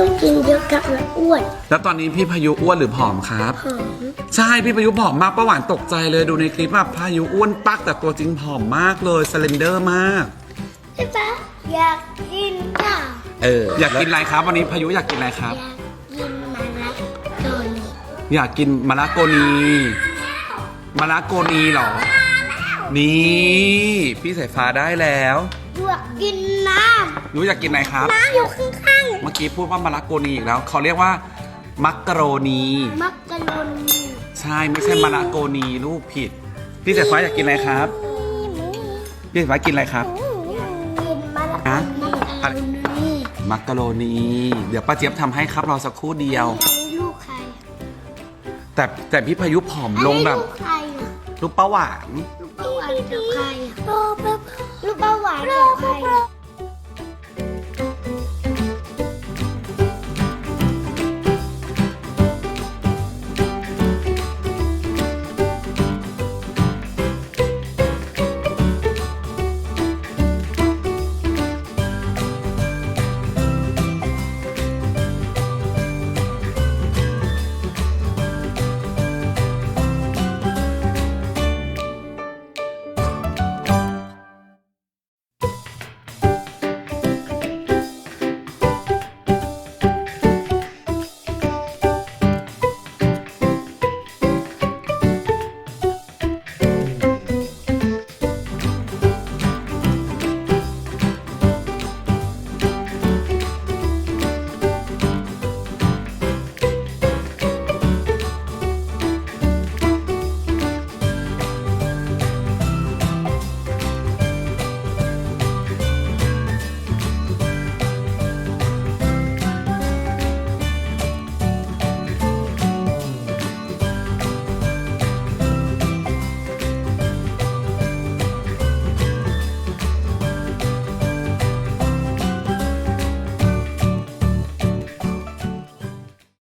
และอ้วนแล้วตอนนี้พี่พายุอ้วนหรือผอมครับหอมใช่พี่พายุผอมมากป้าหวานตกใจเลยดูในคลิปแบบพายุอ้วนปักแต่ตัวจริงผอมมากเลยสเลนเดอร์มาก ใช่ปะอยากกินข้าวเอออยากกินอะไรครับ วันนี้พายุอยากกินอะไรครับ อยากกินมาลาโดนีอยากกินมะละโกนีมะละโกนีเหรอ นี่ พี่สายฟ้าได้แล้ว อยากกินน้หนูอยากกินอะไรครับำน้ำอยู่ข้างเมื่อกี้พูดว่ามะละโกนีอีกแล้ว เขาเรียกว่า มักกะโรนี ๆ มักกะโรนีใช่ไม่ใช่มะละโกนีลูกผิด พี่สายฟ้าอยากกินอะไรครับพี่สายฟ้ากินอะไรครับกินมะละฮะกอนีมักกะโรนี เดี๋ยวป้าเจี๊ยบทำให้ครับรอสักครู่เดียว อันนี้ลูกใครแต่แต่พี่พายุผอมลงแบบ อันนี้ลูกใครอะลูกป้าหวาน ลูกป้าหวานกับใครอะลูกป้าหวานกับใครอะ